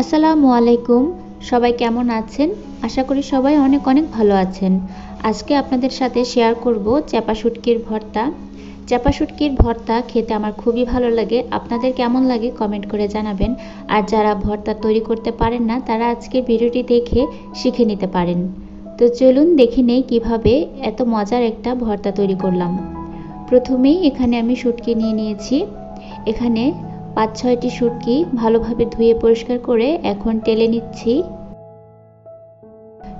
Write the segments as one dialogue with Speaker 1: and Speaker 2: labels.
Speaker 1: আসসালামু আলাইকুম। সবাই কেমন আছেন? আশা করি সবাই অনেক অনেক ভালো আছেন। আজকে আপনাদের সাথে শেয়ার করব চাপা শুটকির ভর্তা। চাপা শুটকির ভর্তা খেতে আমার খুবই ভালো লাগে। আপনাদের কেমন লাগে কমেন্ট করে জানাবেন। আর যারা ভর্তা তৈরি করতে পারেন না, তারা আজকের ভিডিওটি দেখে শিখে নিতে পারেন। তো চলুন দেখে নেই কীভাবে এত মজার একটা ভর্তা তৈরি করলাম। প্রথমেই এখানে আমি শুটকি নিয়ে নিয়েছি। এখানে পাঁচ ছয়টি শুটকি ভালোভাবে ধুয়ে পরিষ্কার করে এখন টেলে নিচ্ছি।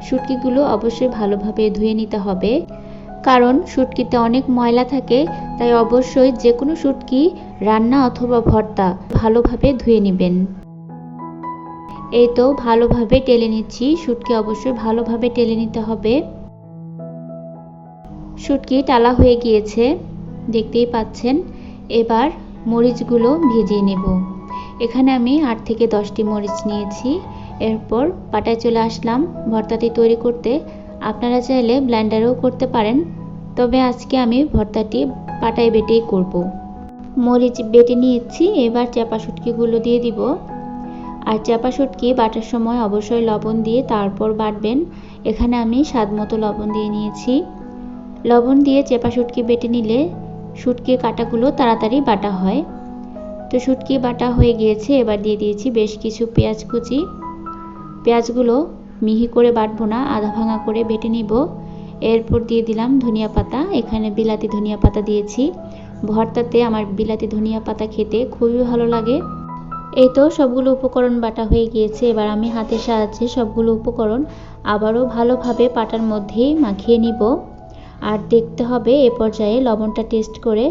Speaker 1: শুটকিগুলো অবশ্যই ভালোভাবে ধুয়ে নিতে হবে। কারণ শুটকিতে অনেক ময়লা থাকে, তাই অবশ্যই যে কোনো শুটকি রান্না অথবা ভর্তা ভালোভাবে ধুয়ে নেবেন। এই তো ভালোভাবে টেলে নিচ্ছি শুটকি অবশ্যই ভালোভাবে টেলে নিতে হবে। শুটকি টালা হয়ে গিয়েছে, দেখতেই পাচ্ছেন। এবার মরিচগুলো ভেজিয়ে নেব। এখানে আমি আট থেকে দশটি মরিচ নিয়েছি। এরপর পাটায় চলে আসলাম ভর্তাটি তৈরি করতে। আপনারা চাইলে ব্ল্যান্ডারেও করতে পারেন। তবে আজকে আমি ভর্তাটি পাটায় বেটেই করব। মরিচ বেটে নিয়েছি, এবার চাপা শুটকিগুলো দিয়ে দিব। আর চাপা শুটকি বাটার সময় অবশ্যই লবণ দিয়ে তারপর বাটবেন। এখানে আমি স্বাদ মতো লবণ দিয়ে নিয়েছি। লবণ দিয়ে চেপা শুটকি বেটে নিলে শুটকির কাটাগুলো তাড়াতাড়ি বাটা হয়। তো শুটকি বাটা হয়ে গিয়েছে, এবার দিয়ে দিয়েছি বেশ কিছু পেঁয়াজ কুচি। পেঁয়াজগুলো মিহি করে বাটবো না, আধা ভাঙা করে বেটে নিব। এরপর দিয়ে দিলাম ধনিয়া পাতা, এখানে বিলাতি ধনিয়া পাতা দিয়েছি। ভর্তাতে আমার বিলাতি ধনিয়া পাতা খেতে খুবই ভালো লাগে। এই তো সবগুলো উপকরণ বাটা হয়ে গিয়েছে, এবার আমি হাতের সাহায্যে সবগুলো উপকরণ আবারও ভালোভাবে পাটার মধ্যেই মাখিয়ে নিব। আর দেখতে হবে এ পর্যায়ে লবণটা টেস্ট করে।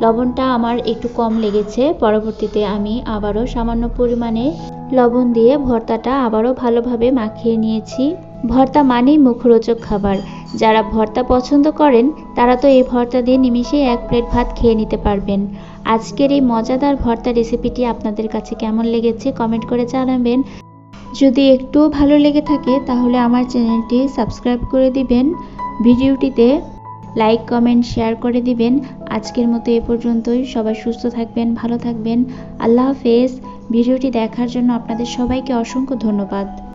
Speaker 1: লবণটা আমার একটু কম লেগেছে। পরবর্তীতে আমি আবারও সামান্য পরিমাণে লবণ দিয়ে ভর্তাটা আবারও ভালোভাবে মাখিয়ে নিয়েছি। ভর্তা মানেই মুখরোচক খাবার। যারা ভর্তা পছন্দ করেন, তারা তো এই ভর্তা দিয়ে নিমিশেই এক প্লেট ভাত খেয়ে নিতে পারবেন। আজকের এই মজাদার ভর্তা রেসিপিটি আপনাদের কাছে কেমন লেগেছে কমেন্ট করে জানাবেন। যদি একটুও ভালো লেগে থাকে, তাহলে আমার চ্যানেলটি সাবস্ক্রাইব করে দিবেন। ভিডিওটিতে লাইক, কমেন্ট, শেয়ার করে দিবেন। আজকের মতো এ পর্যন্তই। সবাই সুস্থ থাকবেন, ভালো থাকবেন। আল্লাহ হাফেজ। ভিডিওটি দেখার জন্য আপনাদের সবাইকে অসংখ্য ধন্যবাদ।